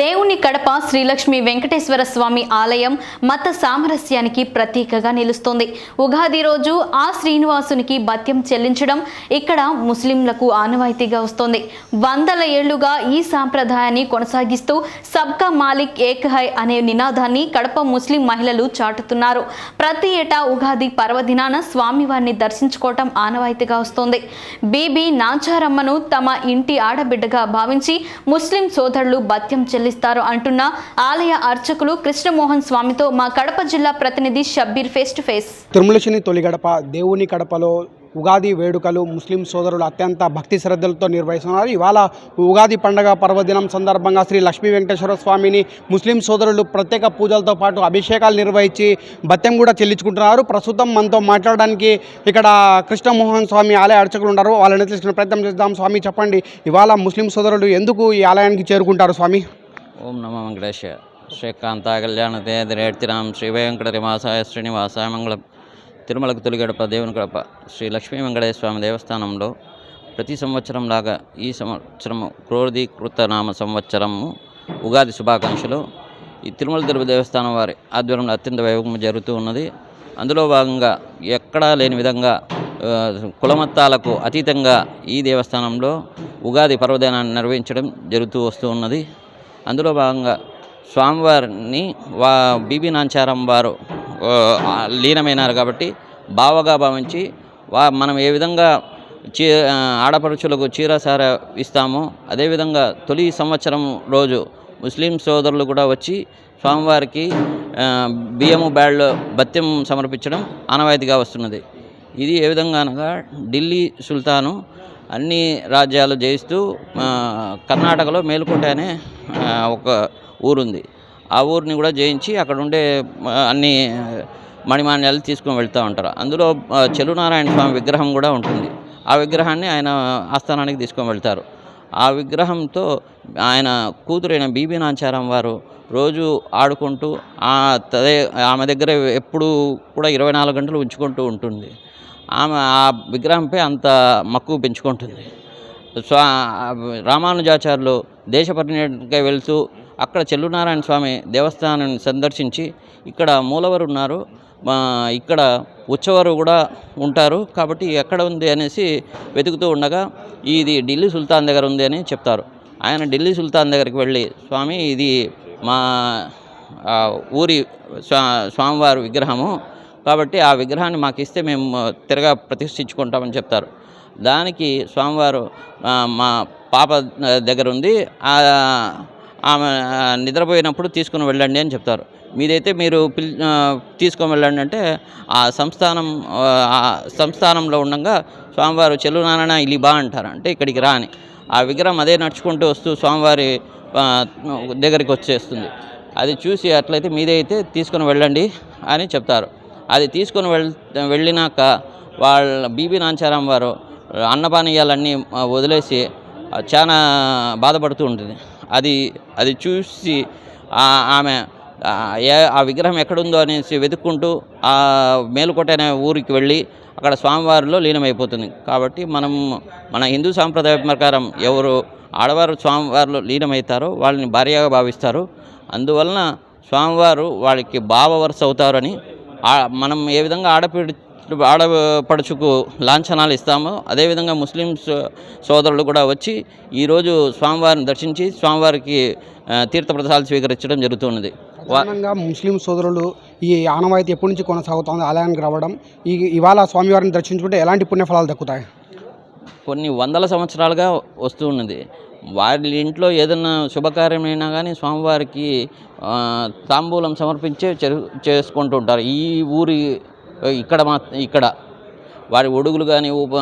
దేవుని కడప శ్రీలక్ష్మి వెంకటేశ్వర స్వామి ఆలయం మత సామరస్యానికి ప్రతీకగా నిలుస్తోంది. ఉగాది రోజు ఆ శ్రీనివాసునికి భత్యం చెల్లించడం ఇక్కడ ముస్లింలకు ఆనవాయితీగా వస్తోంది. వందల ఏళ్ళుగా ఈ సాంప్రదాయాన్ని కొనసాగిస్తూ సబ్కా మాలిక్ ఏక్ హై అనే నినాదాన్ని కడప ముస్లిం మహిళలు చాటుతున్నారు. ప్రతి ఏటా ఉగాది పర్వదినాన స్వామివారిని దర్శించుకోవటం ఆనవాయితీగా వస్తోంది. బీబీ నాచారమ్మను తమ ఇంటి ఆడబిడ్డగా భావించి ముస్లిం సోదరులు భత్యం చెల్లిస్తారు అంటున్న ఆలయ అర్చకులు కృష్ణమోహన్ స్వామితో మా కడప జిల్లా ప్రతినిధి షబ్బీర్ ఫేస్ టు ఫేస్ తిరుమలశని తొలి గడప దేవుని కడపలో ఉగాది వేడుకలు ముస్లిం సోదరులు అత్యంత భక్తి శ్రద్ధలతో నిర్వహిస్తున్నారు. ఇవాళ ఉగాది పండగ పర్వదినం సందర్భంగా శ్రీ లక్ష్మీ వెంకటేశ్వర స్వామిని ముస్లిం సోదరులు ప్రత్యేక పూజలతో పాటు అభిషేకాలు నిర్వహించి భత్యం కూడా చెల్లించుకుంటున్నారు. ప్రస్తుతం మనతో మాట్లాడడానికి ఇక్కడ కృష్ణమోహన్ స్వామి ఆలయ అర్చకులు ఉన్నారు. వాళ్ళని తెలుసుకునే ప్రయత్నం చేద్దాం. స్వామి చెప్పండి. ఇవాళ ముస్లిం సోదరులు ఎందుకు ఈ ఆలయానికి చేరుకుంటారు స్వామి? ఓం నమ వెంకటేశ. శ్రీకాంత కళ్యాణ తేదిరేడ్తిరాం శ్రీ వేంకట రివాసాయ శ్రీనివాసాయ మంగళం. తిరుమలకు తొలిగడప దేవుని గడప శ్రీ లక్ష్మీ వెంకటేశ్వర స్వామి దేవస్థానంలో ప్రతి సంవత్సరం లాగా ఈ సంవత్సరము క్రోధీకృత నామ సంవత్సరము ఉగాది శుభాకాంక్షలు. ఈ తిరుమల తిరుపతి దేవస్థానం వారి ఆధ్వర్యంలో అత్యంత వైభవం జరుగుతూ ఉన్నది. అందులో భాగంగా ఎక్కడా లేని విధంగా కులమత్తాలకు అతీతంగా ఈ దేవస్థానంలో ఉగాది పర్వదినాన్ని నిర్వహించడం జరుగుతూ వస్తూ ఉన్నది. అందులో భాగంగా స్వామివారిని వా బీబీ నాంచారం వారు లీనమైనారు కాబట్టి బావగా భావించి వా మనం ఏ విధంగా చీ ఆడపడుచులకు చీరసార ఇస్తామో అదేవిధంగా తొలి సంవత్సరం రోజు ముస్లిం సోదరులు కూడా వచ్చి స్వామివారికి బియ్యము బ్యాళ్ళు భత్యం సమర్పించడం ఆనవాయితీగా వస్తున్నది. ఇది ఏ విధంగా అనగా ఢిల్లీ సుల్తాను అన్ని రాజ్యాలు జయిస్తూ కర్ణాటకలో మేలుకుంటే అనే ఒక ఊరుంది. ఆ ఊరిని కూడా జయించి అక్కడ ఉండే అన్ని మణిమాన్యాలు తీసుకొని వెళ్తూ ఉంటారు. అందులో చెలునారాయణ స్వామి విగ్రహం కూడా ఉంటుంది. ఆ విగ్రహాన్ని ఆయన ఆస్థానానికి తీసుకొని వెళ్తారు. ఆ విగ్రహంతో ఆయన కూతురైన బీబీ నాంచారం వారు రోజు ఆడుకుంటూ ఆ తదే ఆమె దగ్గర ఎప్పుడూ కూడా ఇరవై నాలుగు గంటలు ఉంచుకుంటూ ఉంటుంది. ఆమె ఆ విగ్రహంపై అంత మక్కువ పెంచుకుంటుంది. స్వా రామానుజాచార్యులు దేశ పర్యటనకై వెళ్తూ అక్కడ చెల్లునారాయణ స్వామి దేవస్థానాన్ని సందర్శించి ఇక్కడ మూలవరు ఉన్నారు. మా ఇక్కడ ఉచ్చవరు కూడా ఉంటారు కాబట్టి ఎక్కడ ఉంది అనేసి వెతుకుతూ ఉండగా ఇది ఢిల్లీ సుల్తాన్ దగ్గర ఉంది అని చెప్తారు. ఆయన ఢిల్లీ సుల్తాన్ దగ్గరికి వెళ్ళి స్వామి ఇది మా ఊరి స్వా స్వామివారి విగ్రహము. కాబట్టి ఆ విగ్రహాన్ని మాకు ఇస్తే మేము తిరగా ప్రతిష్ఠించుకుంటామని చెప్తారు. దానికి స్వామివారు మా పాప దగ్గర ఉంది. ఆమె నిద్రపోయినప్పుడు తీసుకుని వెళ్ళండి అని చెప్తారు. మీదైతే మీరు పిల్ తీసుకొని వెళ్ళండి అంటే ఆ సంస్థానం ఆ, సంస్థానంలో ఉండగా స్వామివారు చెల్లునారాయణ ఇలి బా అంటారు. అంటే ఇక్కడికి రాని ఆ విగ్రహం అదే నడుచుకుంటూ వస్తూ స్వామివారి దగ్గరికి వచ్చేస్తుంది. అది చూసి అట్లయితే మీదైతే తీసుకుని వెళ్ళండి అని చెప్తారు. అది తీసుకొని వెళ్ వెళ్ళినాక వాళ్ళ బీబీ నాంచారాం వారు అన్నపానీయాలన్నీ వదిలేసి చాలా బాధపడుతూ ఉంటుంది. అది అది చూసి ఆమె ఆ, ఏ ఆ విగ్రహం ఎక్కడుందో అనేసి వెతుక్కుంటూ ఆ మేలుకోట అనే ఊరికి వెళ్ళి అక్కడ స్వామివారిలో లీనమైపోతుంది. కాబట్టి మనం మన హిందూ సాంప్రదాయం ప్రకారం ఎవరు ఆడవారు స్వామివారిలో లీనమవుతారో వాళ్ళని భార్యగా భావిస్తారు. అందువలన స్వామివారు వాళ్ళకి భావ వరుస అవుతారని మనం ఏ విధంగా ఆడపిడి ఆడపడుచుకు లాంఛనాలు ఇస్తామో అదేవిధంగా ముస్లిం సోదరులు కూడా వచ్చి ఈరోజు స్వామివారిని దర్శించి స్వామివారికి తీర్థప్రసాదాలు స్వీకరించడం జరుగుతున్నది. వా- ప్రధానంగా ముస్లిం సోదరులు ఈ ఆనవాయితీ ఎప్పటి నుంచి కొనసాగుతోంది ఆలయానికి రావడం ఈ ఇవాళ స్వామివారిని దర్శించుకుంటే ఎలాంటి పుణ్యఫలాలు దక్కుతాయి? కొన్ని వందల సంవత్సరాలుగా వస్తూ ఉన్నది. వాళ్ళ ఇంట్లో ఏదైనా శుభకార్యమైనా కానీ స్వామివారికి తాంబూలం సమర్పించే చెరు- చేసుకుంటూ ఉంటారు ఈ ఊరి ఇక్కడ మా ఇక్కడ. వారి ఒడుగులు కానీ ఉప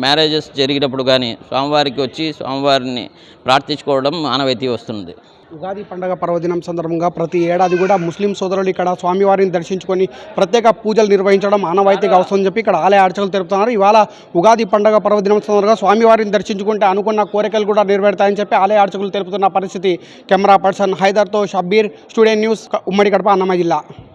మ్యారేజెస్ జరిగినప్పుడు కానీ స్వామివారికి వచ్చి స్వామివారిని ప్రార్థించుకోవడం ఆనవాయితీ వస్తుంది ఉగాది పండగ పర్వదినం సందర్భంగా ప్రతి ఏడాది కూడా ముస్లిం సోదరులు ఇక్కడ స్వామివారిని దర్శించుకొని ప్రత్యేక పూజలు నిర్వహించడం ఆనవాయితీగా వస్తుందని చెప్పి ఇక్కడ ఆలయ అర్చకులు తెలుపుతున్నారు. ఇవాళ ఉగాది పండగ పర్వదినం సందర్భంగా స్వామివారిని దర్శించుకుంటే అనుకున్న కోరికలు కూడా నెరవేరుతాయని చెప్పి ఆలయ అర్చకులు తెలుపుతున్న పరిస్థితి. కెమెరా పర్సన్ హైదర్తో షబ్బీర్ స్టూడియో న్యూస్ ఉమ్మడి కడప అన్నమయ్య జిల్లా.